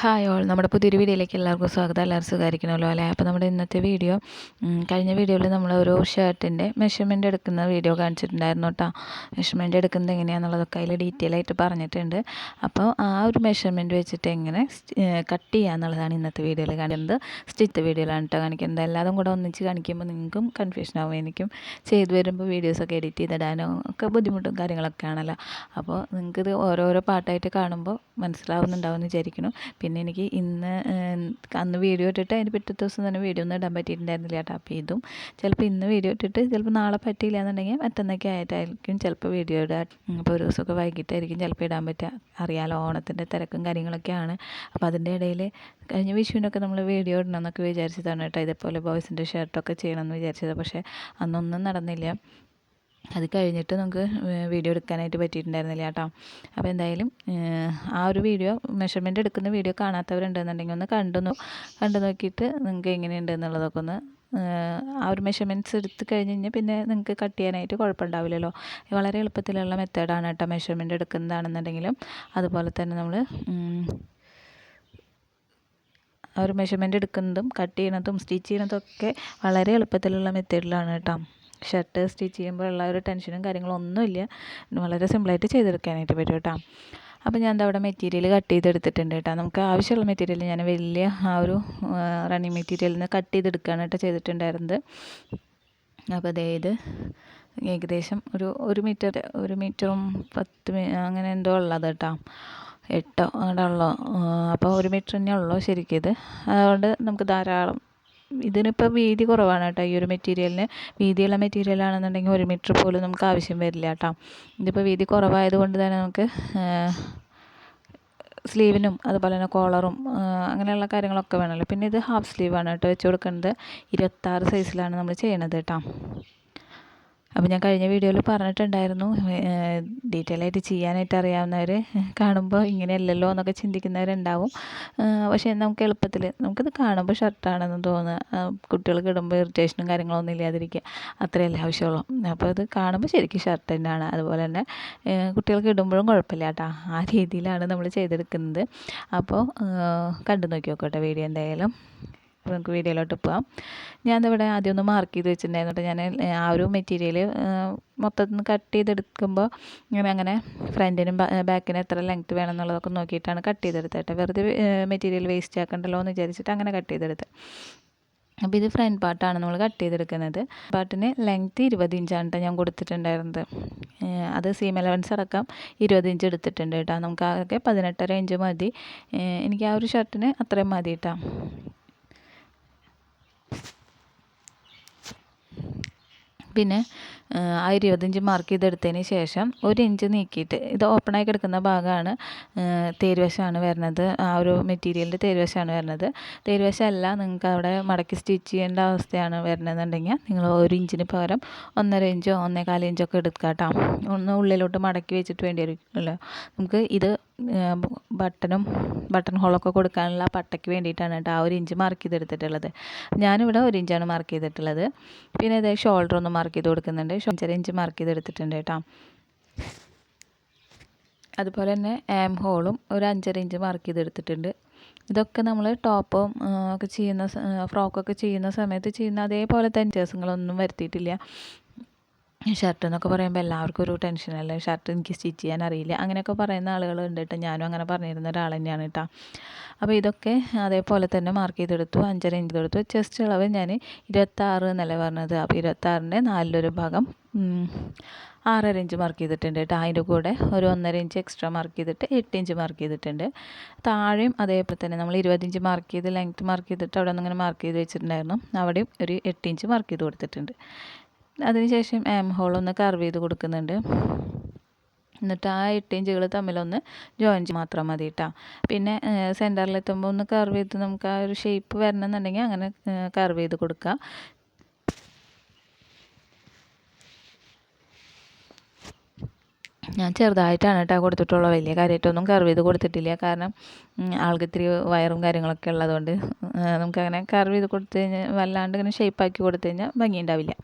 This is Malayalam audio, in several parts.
Hi all. നമ്മുടെ പുതിയൊരു വീഡിയോയിലേക്ക് എല്ലാവർക്കും സ്വാഗതം. എല്ലാവരും സുഖമായിരിക്കണമല്ലോ അല്ലേ? അപ്പോൾ നമ്മുടെ ഇന്നത്തെ വീഡിയോ കഴിഞ്ഞ വീഡിയോയിൽ നമ്മൾ ഒരു ഷർട്ടിന്റെ മെഷർമെന്റ് എടുക്കുന്ന വീഡിയോ കാണിച്ചിട്ടുണ്ടായിരുന്നു കേട്ടോ. മെഷർമെന്റ് എടുക്കുന്നത് എങ്ങനെയാണെന്നുള്ളതൊക്കെ അതിൽ ഡീറ്റെയിൽ ആയിട്ട് പറഞ്ഞിട്ടുണ്ട്. അപ്പോൾ ആ ഒരു മെഷർമെന്റ് വെച്ചിട്ട് എങ്ങനെ കട്ട് ചെയ്യുക എന്നുള്ളതാണ് ഇന്നത്തെ വീഡിയോയിൽ കാണിക്കുന്നത്. സ്റ്റിച്ച് വീഡിയോയിലാണ് കേട്ടോ കാണിക്കുന്നത്. എല്ലാതും കൂടെ ഒന്നിച്ച് കാണിക്കുമ്പോൾ നിങ്ങൾക്കും കൺഫ്യൂഷൻ ആവും. എനിക്കും ചെയ്തു വരുമ്പോൾ വീഡിയോസൊക്കെ എഡിറ്റ് ചെയ്തിടാനോ ഒക്കെ ബുദ്ധിമുട്ടും കാര്യങ്ങളൊക്കെ ആണല്ലോ. അപ്പോൾ നിങ്ങൾക്കിത് ഓരോരോ പാട്ടായിട്ട് കാണുമ്പോൾ മനസ്സിലാവുന്നുണ്ടാവും എന്ന് വിചാരിക്കുന്നു. പിന്നെ എനിക്ക് ഇന്ന് അന്ന് വീഡിയോ ഇട്ടിട്ട് അതിന് പിറ്റത്തെ ദിവസം തന്നെ വീഡിയോ ഒന്നും ഇടാൻ പറ്റിയിട്ടുണ്ടായിരുന്നില്ല കേട്ടോ അപ്പോൾ ഇതും. ചിലപ്പോൾ ഇന്ന് വീഡിയോ ഇട്ടിട്ട് ചിലപ്പോൾ നാളെ പറ്റിയില്ല എന്നുണ്ടെങ്കിൽ മറ്റന്നൊക്കെ ആയിട്ടായിരിക്കും ചിലപ്പോൾ വീഡിയോ ഇടാൻ അപ്പോൾ ഒരു ദിവസമൊക്കെ വൈകിട്ടായിരിക്കും ചിലപ്പോൾ ഇടാൻ പറ്റുക. അറിയാലോ ഓണത്തിന്റെ തിരക്കും കാര്യങ്ങളൊക്കെയാണ്. അപ്പോൾ അതിന്റെ ഇടയിൽ കഴിഞ്ഞ വിഷുവിനൊക്കെ നമ്മൾ വീഡിയോ ഇടണം എന്നൊക്കെ വിചാരിച്ചതാണ് കേട്ടോ. ഇതേപോലെ ബോയ്സിന്റെ ഷർട്ടൊക്കെ ചെയ്യണമെന്ന് വിചാരിച്ചത്. പക്ഷേ അന്നൊന്നും നടന്നില്ല. അത് കഴിഞ്ഞിട്ട് നമുക്ക് വീഡിയോ എടുക്കാനായിട്ട് പറ്റിയിട്ടുണ്ടായിരുന്നില്ല കേട്ടോ. അപ്പോൾ എന്തായാലും ആ ഒരു വീഡിയോ മെഷർമെന്റ് എടുക്കുന്ന വീഡിയോ കാണാത്തവരുണ്ടെന്നുണ്ടെങ്കിൽ ഒന്ന് കണ്ടു കണ്ടു നോക്കിയിട്ട് നിങ്ങൾക്ക് എങ്ങനെയുണ്ട് എന്നുള്ളതൊക്കെ ഒന്ന് ആ ഒരു മെഷർമെന്റ്സ് എടുത്ത് കഴിഞ്ഞ് കഴിഞ്ഞാൽ പിന്നെ നിങ്ങൾക്ക് കട്ട് ചെയ്യാനായിട്ട് കുഴപ്പമുണ്ടാവില്ലല്ലോ. വളരെ എളുപ്പത്തിലുള്ള മെത്തേഡാണ് കേട്ടോ മെഷർമെന്റ് എടുക്കുന്നതാണെന്നുണ്ടെങ്കിലും. അതുപോലെ തന്നെ നമ്മൾ ആ ഒരു മെഷർമെന്റ് എടുക്കുന്നതും കട്ട് ചെയ്യുന്നതും സ്റ്റിച്ച് ചെയ്യുന്നതും ഒക്കെ വളരെ എളുപ്പത്തിലുള്ള മെത്തേഡിലാണ് കേട്ടോ. ഷർട്ട് സ്റ്റിച്ച് ചെയ്യുമ്പോൾ ഉള്ള ഒരു ടെൻഷനും കാര്യങ്ങളും ഒന്നുമില്ല. വളരെ സിമ്പിളായിട്ട് ചെയ്തെടുക്കാനായിട്ട് പറ്റും കേട്ടോ. അപ്പോൾ ഞാൻ അവിടെ മെറ്റീരിയൽ കട്ട് ചെയ്തെടുത്തിട്ടുണ്ട് കേട്ടോ. നമുക്ക് ആവശ്യമുള്ള മെറ്റീരിയൽ ഞാൻ വലിയ ആ ഒരു റണ്ണിങ് മെറ്റീരിയലിൽ നിന്ന് കട്ട് ചെയ്തെടുക്കുകയാണ് കേട്ടോ ചെയ്തിട്ടുണ്ടായിരുന്നത്. അപ്പോൾ അതായത് ഏകദേശം ഒരു ഒരു മീറ്റർ ഒരു മീറ്ററും പത്ത് അങ്ങനെ എന്തോ ഉള്ളത് കേട്ടോ. എട്ടോ അങ്ങനെ ഉള്ളോ അപ്പോൾ ഒരു മീറ്റർ തന്നെ ഉള്ളൂ ശരിക്കും ഇത്. അതുകൊണ്ട് നമുക്ക് ധാരാളം ഇതിനിപ്പോൾ വീതി കുറവാണ് കേട്ടോ ഈ ഒരു മെറ്റീരിയലിന്. വീതിയുള്ള മെറ്റീരിയൽ ആണെന്നുണ്ടെങ്കിൽ ഒരു മീറ്റർ പോലും നമുക്ക് ആവശ്യം വരില്ല കേട്ടോ. ഇതിപ്പോൾ വീതി കുറവായത് കൊണ്ട് തന്നെ നമുക്ക് സ്ലീവിനും അതുപോലെ തന്നെ കോളറും അങ്ങനെയുള്ള കാര്യങ്ങളൊക്കെ വേണമല്ലോ. പിന്നെ ഇത് ഹാഫ് സ്ലീവാണ് കേട്ടോ വെച്ച് കൊടുക്കുന്നത്. ഇരുപത്താറ് സൈസിലാണ് നമ്മൾ ചെയ്യണത് കേട്ടോ. അപ്പോൾ ഞാൻ കഴിഞ്ഞ വീഡിയോയിൽ പറഞ്ഞിട്ടുണ്ടായിരുന്നു ഡീറ്റെയിൽ ആയിട്ട് ചെയ്യാനായിട്ട് അറിയാവുന്നവർ കാണുമ്പോൾ ഇങ്ങനെയല്ലല്ലോ എന്നൊക്കെ ചിന്തിക്കുന്നവരുണ്ടാവും. പക്ഷേ നമുക്ക് എളുപ്പത്തിൽ നമുക്കിത് കാണുമ്പോൾ ഷർട്ടാണെന്ന് തോന്നുക. കുട്ടികൾക്ക് ഇടുമ്പോൾ ഇറിറ്റേഷനും കാര്യങ്ങളൊന്നും ഇല്ലാതിരിക്കുക. അത്രയല്ലേ ആവശ്യമുള്ളൂ. അപ്പോൾ ഇത് കാണുമ്പോൾ ശരിക്കും ഷർട്ട് തന്നെയാണ്. അതുപോലെ തന്നെ കുട്ടികൾക്ക് ഇടുമ്പോഴും കുഴപ്പമില്ല കേട്ടോ. ആ രീതിയിലാണ് നമ്മൾ ചെയ്തെടുക്കുന്നത്. അപ്പോൾ കണ്ടു നോക്കി നോക്കട്ടെ വീഡിയോ എന്തായാലും. അപ്പോൾ നമുക്ക് വീഡിയോയിലോട്ട് പോകാം ഞാനിവിടെ ആദ്യം ഒന്ന് മാർക്ക് ചെയ്ത് വെച്ചിട്ടുണ്ടായിരുന്നു. ഞാൻ ആ ഒരു മെറ്റീരിയൽ മൊത്തത്തിൽ നിന്ന് കട്ട് ചെയ്തെടുക്കുമ്പോൾ ഇങ്ങനെ അങ്ങനെ ഫ്രണ്ടിനും ബാക്കിനും എത്ര ലെങ്ത് വേണം എന്നുള്ളതൊക്കെ നോക്കിയിട്ടാണ് കട്ട് ചെയ്തെടുത്തേട്ടെ. വെറുതെ മെറ്റീരിയൽ വേസ്റ്റ് ആക്കണ്ടല്ലോ എന്ന് വിചാരിച്ചിട്ട് അങ്ങനെ കട്ട് ചെയ്തെടുത്ത്. അപ്പോൾ ഇത് ഫ്രണ്ട് പാർട്ടാണ് നമ്മൾ കട്ട് ചെയ്തെടുക്കുന്നത്. പാർട്ടിന് ലെങ്ത്ത് ഇരുപത് ഇഞ്ചാണ് ഞാൻ കൊടുത്തിട്ടുണ്ടായിരുന്നത്. അത് സീം അലവൻസ് അടക്കം ഇരുപത് ഇഞ്ച് എടുത്തിട്ടുണ്ട് കേട്ടോ നമുക്ക് ആകെ പതിനെട്ടര ഇഞ്ച് മതി. എനിക്ക് ആ ഒരു ഷർട്ടിന് അത്രയും മതി കേട്ടോ പിന്നെ ആ ഇരുപത്തഞ്ച് മാർക്ക് ചെയ്തെടുത്തതിന് ശേഷം ഒരു ഇഞ്ച് നീക്കിയിട്ട് ഇത് ഓപ്പണായി കിടക്കുന്ന ഭാഗമാണ് തേരുവശമാണ് വരുന്നത്. ആ ഒരു മെറ്റീരിയലിന്റെ തേരുവശമാണ് വരുന്നത്. തേരുവശമല്ല നിങ്ങൾക്ക് അവിടെ മടക്കി സ്റ്റിച്ച് ചെയ്യേണ്ട അവസ്ഥയാണ് വരുന്നതെന്നുണ്ടെങ്കിൽ നിങ്ങൾ ഒരു ഇഞ്ചിന് പകരം ഒന്നര ഇഞ്ചോ ഒന്നേകാൽ ഇഞ്ചോ ഒക്കെ എടുക്കുക കേട്ടോ. ഒന്ന് ഉള്ളിലോട്ട് മടക്കി വെച്ചിട്ട് വേണ്ടി വരുമല്ലോ നമുക്ക് ഇത് ബട്ടണും ബട്ടൺ ഹോളൊക്കെ കൊടുക്കാനുള്ള പട്ടയ്ക്ക് വേണ്ടിയിട്ടാണ് കേട്ടോ ആ ഒരു ഇഞ്ച് മാർക്ക് ചെയ്തെടുത്തിട്ടുള്ളത്. ഞാനിവിടെ ഒരു ഇഞ്ചാണ് മാർക്ക് ചെയ്തിട്ടുള്ളത്. പിന്നെ ഇതേ ഷോൾഡർ ഒന്ന് മാർക്ക് ചെയ്ത് കൊടുക്കുന്നുണ്ട്. ഷോൾഡർ ഇഞ്ച് മാർക്ക് ചെയ്തെടുത്തിട്ടുണ്ട് കേട്ടോ. അതുപോലെ തന്നെ ആം ഹോളും ഒരു അഞ്ചര ഇഞ്ച് മാർക്ക് ചെയ്തെടുത്തിട്ടുണ്ട്. ഇതൊക്കെ നമ്മൾ ടോപ്പും ഒക്കെ ചെയ്യുന്ന ഫ്രോക്കൊക്കെ ചെയ്യുന്ന സമയത്ത് ചെയ്യുന്ന അതേപോലെ തന്നെ വ്യത്യാസങ്ങളൊന്നും വരുത്തിയിട്ടില്ല. ഷർട്ട് എന്നൊക്കെ പറയുമ്പോൾ എല്ലാവർക്കും ഒരു ടെൻഷനല്ലേ ഷർട്ട് എനിക്ക് സ്റ്റിച്ച് ചെയ്യാൻ അറിയില്ല. അങ്ങനെയൊക്കെ പറയുന്ന ആളുകളുണ്ട് കേട്ടോ ഞാനും അങ്ങനെ പറഞ്ഞിരുന്ന ഒരാൾ തന്നെയാണ് കേട്ടോ അപ്പോൾ ഇതൊക്കെ അതേപോലെ തന്നെ മാർക്ക് ചെയ്തെടുത്തു. അഞ്ചര ഇഞ്ച് എടുത്തു ചെസ്റ്റ് അളവ് ഞാൻ ഇരുപത്താറ് എന്നല്ലേ പറഞ്ഞത്. അപ്പോൾ ഇരുപത്താറിന്റെ നാലിലൊരു ഭാഗം ആറര ഇഞ്ച് മാർക്ക് ചെയ്തിട്ടുണ്ട് കേട്ടോ അതിന്റെ കൂടെ ഒരു ഒന്നര ഇഞ്ച് എക്സ്ട്രാ മാർക്ക് ചെയ്തിട്ട് എട്ട് ഇഞ്ച് മാർക്ക് ചെയ്തിട്ടുണ്ട്. താഴെയും അതേപോലെ തന്നെ നമ്മൾ ഇരുപതിഞ്ച് മാർക്ക് ചെയ്ത് ലെങ്ത്ത് മാർക്ക് ചെയ്തിട്ട് അവിടെ നിന്ന് ഇങ്ങനെ മാർക്ക് ചെയ്ത് വെച്ചിട്ടുണ്ടായിരുന്നു. അവിടെയും ഒരു എട്ട് ഇഞ്ച് മാർക്ക് ചെയ്ത് കൊടുത്തിട്ടുണ്ട്. അതിനുശേഷം ആം ഹോൾ ഒന്ന് കർവ് ചെയ്ത് കൊടുക്കുന്നുണ്ട്. എന്നിട്ട് ആ എട്ട് ഇഞ്ചുകൾ തമ്മിലൊന്ന് ജോയിൻ ചെയ്ത് മാത്രം മതി കേട്ടോ പിന്നെ സെന്ററിലെത്തുമ്പോൾ ഒന്ന് കർവ് ചെയ്ത് നമുക്ക് ആ ഒരു ഷേപ്പ് വരണമെന്നുണ്ടെങ്കിൽ അങ്ങനെ കർവ് ചെയ്ത് കൊടുക്കുക ഞാൻ ചെറുതായിട്ടാണ് കേട്ടോ കൊടുത്തിട്ടുള്ളത് വലിയ കാര്യമായിട്ടൊന്നും കർവ് ചെയ്ത് കൊടുത്തിട്ടില്ല. കാരണം ആൾക്ക് ഇത്തിരി വയറും കാര്യങ്ങളൊക്കെ ഉള്ളതുകൊണ്ട് നമുക്കങ്ങനെ കർവ് ചെയ്ത് കൊടുത്തു കഴിഞ്ഞാൽ വല്ലാണ്ട് ഇങ്ങനെ ഷേപ്പാക്കി കൊടുത്തു കഴിഞ്ഞാൽ ഭംഗി ഉണ്ടാവില്ല.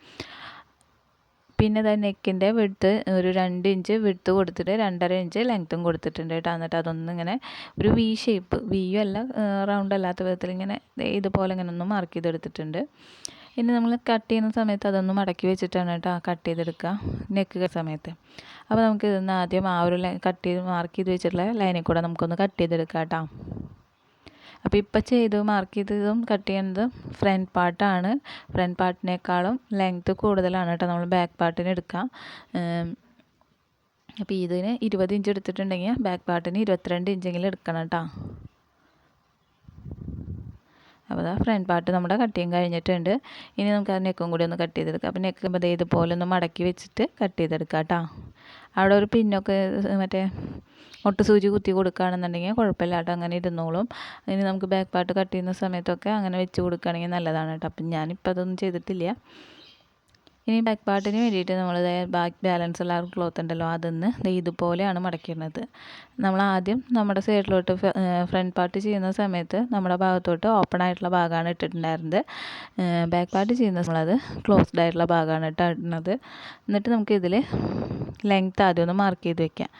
പിന്നെ ഇതാ നെക്കിന്റെ വിടുത്ത് ഒരു രണ്ട് ഇഞ്ച് വിടുത്ത് കൊടുത്തിട്ട് രണ്ടര ഇഞ്ച് ലെങ്ത്തും കൊടുത്തിട്ടുണ്ട് കേട്ടോ. എന്നിട്ട് അതൊന്നും ഇങ്ങനെ ഒരു വി ഷേപ്പ് വിയും അല്ല റൗണ്ട് അല്ലാത്ത വിധത്തിൽ ഇങ്ങനെ ഇതുപോലെ ഇങ്ങനെ ഒന്ന് മാർക്ക് ചെയ്തെടുത്തിട്ടുണ്ട്. ഇനി നമ്മൾ കട്ട് ചെയ്യുന്ന സമയത്ത് അതൊന്ന് മടക്കി വെച്ചിട്ടാണ് കേട്ടോ കട്ട് ചെയ്തെടുക്കുക നെക്ക് സമയത്ത്. അപ്പോൾ നമുക്ക് ഇതൊന്ന് ആദ്യം ആ ഒരു കട്ട് ചെയ്ത് മാർക്ക് ചെയ്ത് വെച്ചിട്ടുള്ള ലൈനിൽ കൂടെ നമുക്കൊന്ന് കട്ട് ചെയ്തെടുക്കാം കേട്ടോ. അപ്പോൾ ഇപ്പം ചെയ്തു മാർക്ക് ചെയ്തതും കട്ട് ചെയ്യുന്നത് ഫ്രണ്ട് പാർട്ടാണ് ഫ്രണ്ട് പാർട്ടിനേക്കാളും ലെങ്ത്ത് കൂടുതലാണ് കേട്ടോ നമ്മൾ ബാക്ക് പാർട്ടിന് എടുക്കാം അപ്പോൾ ഇതിന് ഇരുപത് ഇഞ്ച് എടുത്തിട്ടുണ്ടെങ്കിൽ ബാക്ക് പാർട്ടിന് ഇരുപത്തിരണ്ട് ഇഞ്ചെങ്കിലും എടുക്കണം കേട്ടോ. അപ്പോൾ അതാ ഫ്രണ്ട് പാർട്ട് നമ്മുടെ കട്ടിങ് കഴിഞ്ഞിട്ടുണ്ട്. ഇനി നമുക്ക് ആ നെക്കും കൂടി ഒന്ന് കട്ട് ചെയ്തെടുക്കാം. അപ്പോൾ നെക്ക് ഇതുപോലെ ഒന്ന് മടക്കി വെച്ചിട്ട് കട്ട് ചെയ്തെടുക്കാം കേട്ടോ. അവിടെ ഒരു പിന്നൊക്കെ മറ്റേ ഒട്ട് സൂചി കുത്തി കൊടുക്കുകയാണെന്നുണ്ടെങ്കിൽ കുഴപ്പമില്ല. കേട്ടോ അങ്ങനെ ഇരുന്നോളും. ഇനി നമുക്ക് ബാക്ക് പാർട്ട് കട്ട് ചെയ്യുന്ന സമയത്തൊക്കെ അങ്ങനെ വെച്ച് കൊടുക്കുകയാണെങ്കിൽ നല്ലതാണ് കേട്ടോ. അപ്പം ഞാനിപ്പോൾ അതൊന്നും ചെയ്തിട്ടില്ല. ഇനി ബാക്ക് പാർട്ടിന് വേണ്ടിയിട്ട് നമ്മൾ ബാക്ക് ബാലൻസ് ഉള്ള ക്ലോത്ത് ഉണ്ടല്ലോ അതൊന്ന് ഇതുപോലെയാണ് മടക്കിയിരുന്നത് നമ്മൾ ആദ്യം നമ്മുടെ സൈഡിലോട്ട് ഫ്രണ്ട് പാർട്ട് ചെയ്യുന്ന സമയത്ത് നമ്മുടെ ഭാഗത്തോട്ട് ഓപ്പൺ ആയിട്ടുള്ള ഭാഗമാണ് ഇട്ടിട്ടുണ്ടായിരുന്നത്. ബാക്ക് പാർട്ട് ചെയ്യുന്ന നമ്മളത് ക്ലോസ്ഡ് ആയിട്ടുള്ള ഭാഗമാണ് ഇട്ടിരുന്നത് എന്നിട്ട് നമുക്ക് ഇതിൽ ലെങ്ത്ത് ആദ്യം ഒന്ന് മാർക്ക് ചെയ്ത് വെക്കാം.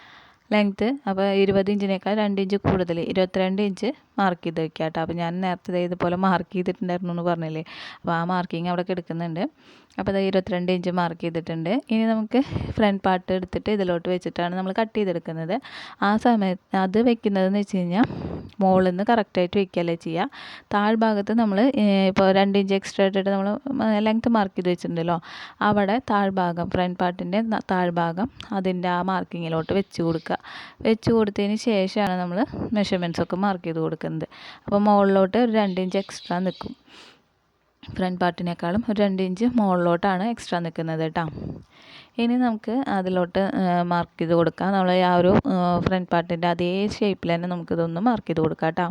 ലെങ്ത്ത് അപ്പോൾ ഇരുപത് ഇഞ്ചിനേക്കാൾ രണ്ട് ഇഞ്ച് കൂടുതൽ ഇരുപത്തിരണ്ട് ഇഞ്ച് മാർക്ക് ചെയ്ത് വയ്ക്കുക കേട്ടോ അപ്പോൾ ഞാൻ നേരത്തെ ഇതുപോലെ മാർക്ക് ചെയ്തിട്ടുണ്ടായിരുന്നു എന്ന് പറഞ്ഞില്ലേ? അപ്പോൾ ആ മാർക്കിങ് അവിടെ കിടക്കുന്നുണ്ട്. അപ്പോൾ അത് ഇരുപത്തിരണ്ട് ഇഞ്ച് മാർക്ക് ചെയ്തിട്ടുണ്ട്. ഇനി നമുക്ക് ഫ്രണ്ട് പാർട്ട് എടുത്തിട്ട് ഇതിലോട്ട് വെച്ചിട്ടാണ് നമ്മൾ കട്ട് ചെയ്തെടുക്കുന്നത്. ആ സമയത്ത് അത് വെക്കുന്നതെന്ന് വെച്ച് കഴിഞ്ഞാൽ മുകളിൽ നിന്ന് കറക്റ്റായിട്ട് വെക്കുകയല്ലേ ചെയ്യുക. താഴ്ഭാഗത്ത് നമ്മൾ ഇപ്പോൾ രണ്ട് ഇഞ്ച് എക്സ്ട്രാ ഇട്ടിട്ട് നമ്മൾ ലെങ്ത് മാർക്ക് ചെയ്ത് വെച്ചിട്ടുണ്ടല്ലോ. അവിടെ താഴ്ഭാഗം ഫ്രണ്ട് പാർട്ടിന്റെ താഴ്ഭാഗം അതിന്റെ ആ മാർക്കിങ്ങിലോട്ട് വെച്ച് കൊടുക്കുക. വെച്ച് കൊടുത്തതിന് ശേഷമാണ് നമ്മൾ മെഷർമെന്റ്സ് ഒക്കെ മാർക്ക് ചെയ്ത് കൊടുക്കുന്നത് അപ്പോൾ മുകളിലോട്ട് ഒരു രണ്ട് ഇഞ്ച് എക്സ്ട്രാ നിൽക്കും. ഫ്രണ്ട് പാർട്ടിനേക്കാളും ഒരു രണ്ട് ഇഞ്ച് മുകളിലോട്ടാണ് എക്സ്ട്രാ നിൽക്കുന്നത് കേട്ടോ. ഇനി നമുക്ക് അതിലോട്ട് മാർക്ക് ചെയ്ത് കൊടുക്കാം. നമ്മൾ ആ ഒരു ഫ്രണ്ട് പാർട്ടിന്റെ അതേ ഷേപ്പിൽ തന്നെ നമുക്കിതൊന്ന് മാർക്ക് ചെയ്ത് കൊടുക്കാം കേട്ടോ.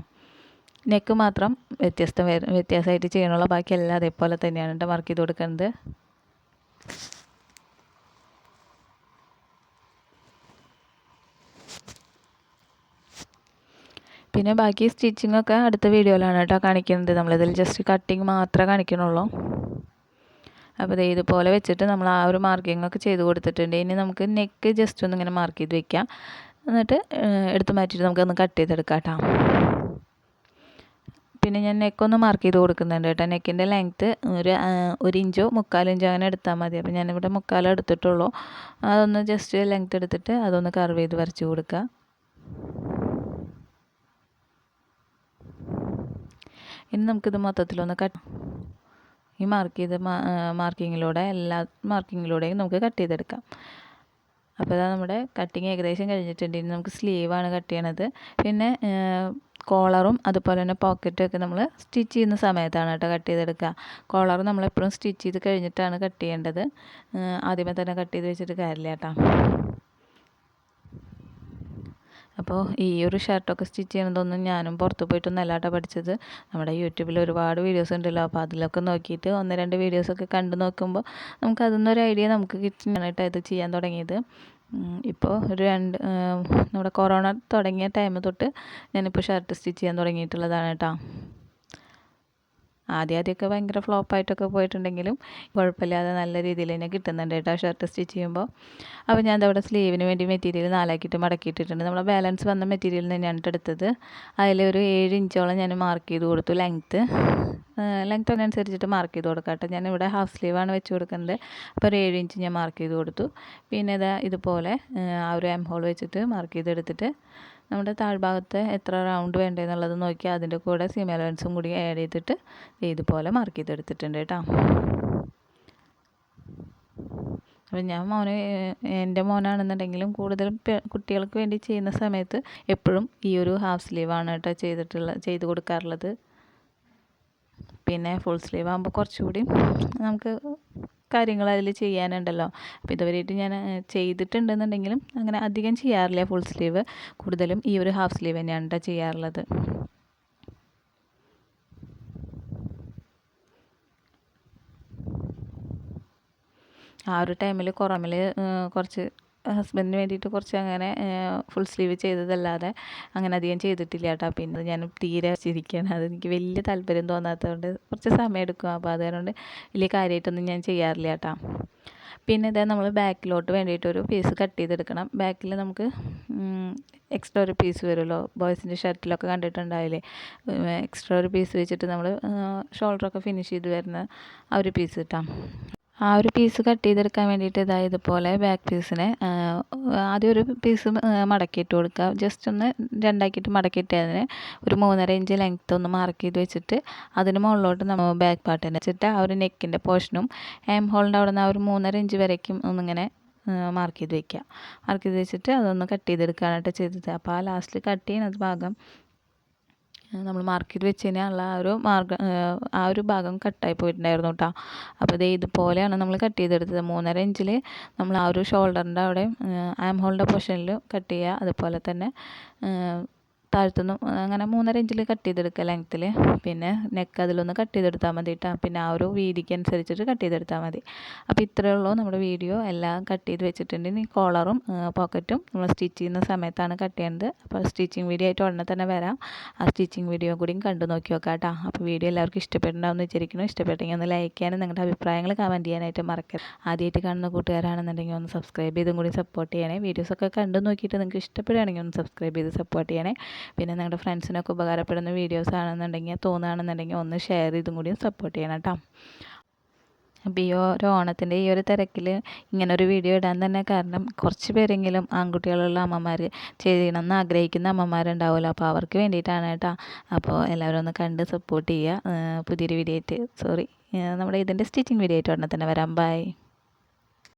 നെക്ക് മാത്രം വ്യത്യസ്തം വ്യത്യാസമായിട്ട് ചെയ്യണുള്ള. ബാക്കി എല്ലാം അതേപോലെ തന്നെയാണ് കേട്ടോ മാർക്ക് ചെയ്ത് കൊടുക്കുന്നത്. പിന്നെ ബാക്കി സ്റ്റിച്ചിങ് ഒക്കെ അടുത്ത വീഡിയോയിലാണ് കേട്ടോ കാണിക്കുന്നത്. നമ്മളിതിൽ ജസ്റ്റ് കട്ടിങ് മാത്രമേ കാണിക്കണുള്ളൂ അപ്പോൾ ഇത് ഇതുപോലെ വെച്ചിട്ട് നമ്മൾ ആ ഒരു മാർക്കിങ്ങൊക്കെ ചെയ്ത് കൊടുത്തിട്ടുണ്ട്. ഇനി നമുക്ക് നെക്ക് ജസ്റ്റ് ഒന്ന് ഇങ്ങനെ മാർക്ക് ചെയ്ത് വെക്കാം. എന്നിട്ട് എടുത്ത് മാറ്റിയിട്ട് നമുക്കൊന്ന് കട്ട് ചെയ്തെടുക്കാം കേട്ടോ. പിന്നെ ഞാൻ നെക്കൊന്ന് മാർക്ക് ചെയ്ത് കൊടുക്കുന്നുണ്ട് കേട്ടോ. നെക്കിന്റെ ലെങ്ത്ത് ഒരു ഒരു ഇഞ്ചോ മുക്കാലിഞ്ചോ അങ്ങനെ എടുത്താൽ മതി. അപ്പോൾ ഞാനിവിടെ മുക്കാലോ എടുത്തിട്ടുള്ളൂ. അതൊന്ന് ജസ്റ്റ് ലെങ്ത്ത് എടുത്തിട്ട് അതൊന്ന് കർവ് ചെയ്ത് വരച്ച് കൊടുക്കുക. ഇനി നമുക്കിത് മൊത്തത്തിലൊന്ന് കട്ട് ഈ മാർക്ക് ചെയ്ത മാർക്കിങ്ങിലൂടെ എല്ലാ മാർക്കിങ്ങിലൂടെയും നമുക്ക് കട്ട് ചെയ്തെടുക്കാം. അപ്പോൾ അതാ നമ്മുടെ കട്ടിങ് ഏകദേശം കഴിഞ്ഞിട്ടുണ്ട്. ഇനി നമുക്ക് സ്ലീവാണ് കട്ട് ചെയ്യണത്. പിന്നെ കോളറും അതുപോലെ തന്നെ പോക്കറ്റും ഒക്കെ നമ്മൾ സ്റ്റിച്ച് ചെയ്യുന്ന സമയത്താണ് കേട്ടോ കട്ട് ചെയ്തെടുക്കുക. കോളർ നമ്മളെപ്പോഴും സ്റ്റിച്ച് ചെയ്ത് കഴിഞ്ഞിട്ടാണ് കട്ട് ചെയ്യേണ്ടത്. ആദ്യമേ തന്നെ കട്ട് ചെയ്ത് വെച്ചിട്ട് കാര്യമില്ല കേട്ടോ. അപ്പോൾ ഈ ഒരു ഷർട്ടൊക്കെ സ്റ്റിച്ച് ചെയ്യണതൊന്നും ഞാനും പുറത്ത് പോയിട്ടൊന്നും അല്ലാട്ടോ പഠിച്ചത്. നമ്മുടെ യൂട്യൂബിൽ ഒരുപാട് വീഡിയോസ് ഉണ്ടല്ലോ. അപ്പോൾ അതിലൊക്കെ നോക്കിയിട്ട് ഒന്ന് രണ്ട് വീഡിയോസൊക്കെ കണ്ടു നോക്കുമ്പോൾ നമുക്ക് അതിന്നൊരു ഐഡിയ നമുക്ക് കിട്ടാനായിട്ട് കേട്ടോ ഇത് ചെയ്യാൻ തുടങ്ങിയത്. ഇപ്പോൾ ഒരു രണ്ട് നമ്മുടെ കൊറോണ തുടങ്ങിയ ടൈം തൊട്ട് ഞാനിപ്പോൾ ഷർട്ട് സ്റ്റിച്ച് ചെയ്യാൻ തുടങ്ങിയിട്ടുള്ളതാണ് കേട്ടോ. ആദ്യമൊക്കെ ഭയങ്കര ഫ്ലോപ്പായിട്ടൊക്കെ പോയിട്ടുണ്ടെങ്കിലും കുഴപ്പമില്ലാതെ നല്ല രീതിയിൽ തന്നെ കിട്ടുന്നുണ്ട് കേട്ടോ ഷർട്ട് സ്റ്റിച്ച് ചെയ്യുമ്പോൾ. അപ്പോൾ ഞാൻ അവിടെ സ്ലീവിന് വേണ്ടി മെറ്റീരിയൽ നാലാക്കിയിട്ട് മടക്കിയിട്ടിട്ടുണ്ട്. നമ്മളെ ബാലൻസ് വന്ന മെറ്റീരിയൽ തന്നെയാണ് എടുത്തത്. അതിലൊരു ഏഴ് ഇഞ്ചോളം ഞാൻ മാർക്ക് ചെയ്ത് കൊടുത്തു ലെങ്ത്ത് ലെങ്ത്ത് അതിനനുസരിച്ചിട്ട് മാർക്ക് ചെയ്ത് കൊടുക്കാം കേട്ടോ. ഇവിടെ ഹാഫ് സ്ലീവാണ് വെച്ച് കൊടുക്കുന്നത്. അപ്പോൾ ഒരു ഏഴ് ഇഞ്ച് ഞാൻ മാർക്ക് ചെയ്ത് കൊടുത്തു. പിന്നെ ഇതാ ഇതുപോലെ ആ ഒരു എം ഹോൾ വെച്ചിട്ട് മാർക്ക് ചെയ്തെടുത്തിട്ട് നമ്മുടെ താഴ്ഭാഗത്ത് എത്ര റൗണ്ട് വേണ്ടതെന്നുള്ളത് നോക്കി അതിന്റെ കൂടെ സീം അലവൻസും കൂടി ആഡ് ചെയ്തിട്ട് ഇതുപോലെ മാർക്ക് ചെയ്തെടുത്തിട്ടുണ്ട് കേട്ടോ. അപ്പം ഞാൻ മോന് എന്റെ മോനാണെന്നുണ്ടെങ്കിലും കൂടുതലും കുട്ടികൾക്ക് വേണ്ടി ചെയ്യുന്ന സമയത്ത് എപ്പോഴും ഈ ഒരു ഹാഫ് സ്ലീവാണ് കേട്ടോ ചെയ്തിട്ടുള്ള ചെയ്ത് കൊടുക്കാറുള്ളത്. പിന്നെ ഫുൾ സ്ലീവ് ആകുമ്പോൾ കുറച്ചുകൂടി നമുക്ക് കാര്യങ്ങൾ അതിൽ ചെയ്യാനുണ്ടല്ലോ. അപ്പോൾ ഇതുവരെയായിട്ട് ഞാൻ ചെയ്തിട്ടുണ്ടെന്നുണ്ടെങ്കിലും അങ്ങനെ അധികം ചെയ്യാറില്ല ഫുൾ സ്ലീവ് കൂടുതലും ഈ ഒരു ഹാഫ് സ്ലീവ് തന്നെയാണ് കേട്ടോ ചെയ്യാറുള്ളത്. ആ ഒരു ടൈമിൽ കുറമിൽ കുറച്ച് ഹസ്ബൻഡിന് വേണ്ടിയിട്ട് കുറച്ച് അങ്ങനെ ഫുൾ സ്ലീവ് ചെയ്തതല്ലാതെ അങ്ങനെ അധികം ചെയ്തിട്ടില്ല കേട്ടോ. പിന്നെ ഞാൻ തീരെ ചിരിക്കുകയാണ് അത് എനിക്ക് വലിയ താല്പര്യം തോന്നാത്തതുകൊണ്ട് കുറച്ച് സമയം എടുക്കും. അപ്പോൾ അതുകൊണ്ട് വലിയ കാര്യമായിട്ടൊന്നും ഞാൻ ചെയ്യാറില്ല കേട്ടോ. പിന്നെ ഇതേ നമ്മൾ ബാക്കിലോട്ട് വേണ്ടിയിട്ടൊരു പീസ് കട്ട് ചെയ്തെടുക്കണം. ബാക്കിൽ നമുക്ക് എക്സ്ട്രാ ഒരു പീസ് വരുമല്ലോ. ബോയ്സിന്റെ ഷർട്ടിലൊക്കെ കണ്ടിട്ടുണ്ടാവില്ലേ? എക്സ്ട്രാ ഒരു പീസ് വെച്ചിട്ട് നമ്മൾ ഷോൾഡറൊക്കെ ഫിനിഷ് ചെയ്ത് വരുന്ന ആ ഒരു പീസ് കിട്ടാം ആ ഒരു പീസ് കട്ട് ചെയ്തെടുക്കാൻ വേണ്ടിയിട്ട് ഇതാ ഇതുപോലെ ബാക്ക് പീസിനെ ആദ്യം ഒരു പീസ് മടക്കിയിട്ട് കൊടുക്കുക. ജസ്റ്റ് ഒന്ന് രണ്ടാക്കിയിട്ട് മടക്കിയിട്ട് അതിന് ഒരു മൂന്നര ഇഞ്ച് ലെങ്ത്ത് ഒന്ന് മാർക്ക് ചെയ്ത് വെച്ചിട്ട് അതിന് മുകളിലോട്ട് നമ്മൾ ബാക്ക് പാർട്ടിനെ വെച്ചിട്ട് ആ ഒരു നെക്കിന്റെ പോർഷനും എം ഹോളിന്റെ അവിടെ നിന്ന് ആ ഒരു മൂന്നര ഇഞ്ച് വരയ്ക്കും ഒന്നിങ്ങനെ മാർക്ക് ചെയ്ത് വെക്കുക. മാർക്ക് ചെയ്ത് വെച്ചിട്ട് അതൊന്ന് കട്ട് ചെയ്തെടുക്കാനായിട്ട് ചെയ്തത്. അപ്പോൾ ആ ലാസ്റ്റിൽ കട്ട് ചെയ്യുന്ന ഭാഗം നമ്മൾ മാർക്ക് ചെയ്ത് വെച്ച് കഴിഞ്ഞാൽ ആ ഒരു മാർഗം ആ ഒരു ഭാഗം കട്ടായി പോയിട്ടുണ്ടായിരുന്നു കേട്ടോ അപ്പോൾ ഇത് ഇതുപോലെയാണ് നമ്മൾ കട്ട് ചെയ്തെടുത്തത്. മൂന്നര ഇഞ്ചിൽ നമ്മൾ ആ ഒരു ഷോൾഡറിന്റെ അവിടെ ആം ഹോളിന്റെ പൊഷനിൽ കട്ട് ചെയ്യുക. അതുപോലെ തന്നെ താഴ്ത്തുനിന്നും അങ്ങനെ മൂന്നര ഇഞ്ചിൽ കട്ട് ചെയ്തെടുക്കുക ലെങ്ത്തിൽ പിന്നെ നെക്ക് അതിലൊന്ന് കട്ട് ചെയ്തെടുത്താൽ മതി കേട്ടോ പിന്നെ ആ ഒരു വീതിക്ക് അനുസരിച്ചിട്ട് കട്ട് ചെയ്തെടുത്താൽ മതി. അപ്പോൾ ഇത്രയേ ഉള്ളൂ നമ്മുടെ വീഡിയോ. എല്ലാം കട്ട് ചെയ്ത് വെച്ചിട്ടുണ്ട്. ഇനി കോളറും പോക്കറ്റും നമ്മൾ സ്റ്റിച്ച് ചെയ്യുന്ന സമയത്താണ് കട്ട് ചെയ്യുന്നത് അപ്പോൾ സ്റ്റിച്ചിങ് വീഡിയോ ആയിട്ട് ഉടനെ തന്നെ വരാം. ആ സ്റ്റിച്ചിങ് വീഡിയോ കൂടിയും കണ്ടു നോക്കി നോക്കാം കേട്ടോ അപ്പോൾ വീഡിയോ എല്ലാവർക്കും ഇഷ്ടപ്പെട്ടിട്ടുണ്ടാവും വിചാരിക്കുന്നു. ഇഷ്ടപ്പെട്ടെങ്കിൽ ഒന്ന് ലൈക്ക് ചെയ്യാനും നിങ്ങളുടെ അഭിപ്രായങ്ങൾ കമന്റ് ചെയ്യാനായിട്ട് മറക്കരുത്. ആദ്യമായിട്ട് കാണുന്ന കൂട്ടുകാരാണെന്നുണ്ടെങ്കിൽ ഒന്ന് സബ്സ്ക്രൈബ് ചെയ്തും കൂടി സപ്പോർട്ട് ചെയ്യണേ. വീഡിയോസൊക്കെ കണ്ടു നോക്കിയിട്ട് നിങ്ങൾക്ക് ഇഷ്ടപ്പെടുകയാണെങ്കിൽ ഒന്ന് സബ്സ്ക്രൈബ് ചെയ്ത് സപ്പോർട്ട് ചെയ്യണേ. പിന്നെ നിങ്ങളുടെ ഫ്രണ്ട്സിനൊക്കെ ഉപകാരപ്പെടുന്ന വീഡിയോസ് ആണെന്നുണ്ടെങ്കിൽ തോന്നുകയാണെന്നുണ്ടെങ്കിൽ ഒന്ന് ഷെയർ ചെയ്തും കൂടി സപ്പോർട്ട് ചെയ്യണം കേട്ടോ. അപ്പോൾ ഈ ഒരു ഓണത്തിന്റെ ഈ ഒരു തിരക്കിൽ ഇങ്ങനെ ഒരു വീഡിയോ ഇടാൻ തന്നെ കാരണം കുറച്ച് പേരെങ്കിലും ആൺകുട്ടികളുള്ള അമ്മമാർ ചെയ്യണം എന്ന് ആഗ്രഹിക്കുന്ന അമ്മമാരുണ്ടാവുമല്ലോ. അപ്പോൾ അവർക്ക് വേണ്ടിയിട്ടാണ് കേട്ടോ. അപ്പോൾ എല്ലാവരും ഒന്ന് കണ്ട് സപ്പോർട്ട് ചെയ്യുക. പുതിയൊരു വീഡിയോ ആയിട്ട്. സോറി നമ്മുടെ ഇതിന്റെ സ്റ്റിച്ചിങ് വീഡിയോ ആയിട്ട് ഉടനെ തന്നെ വരാം. ബൈ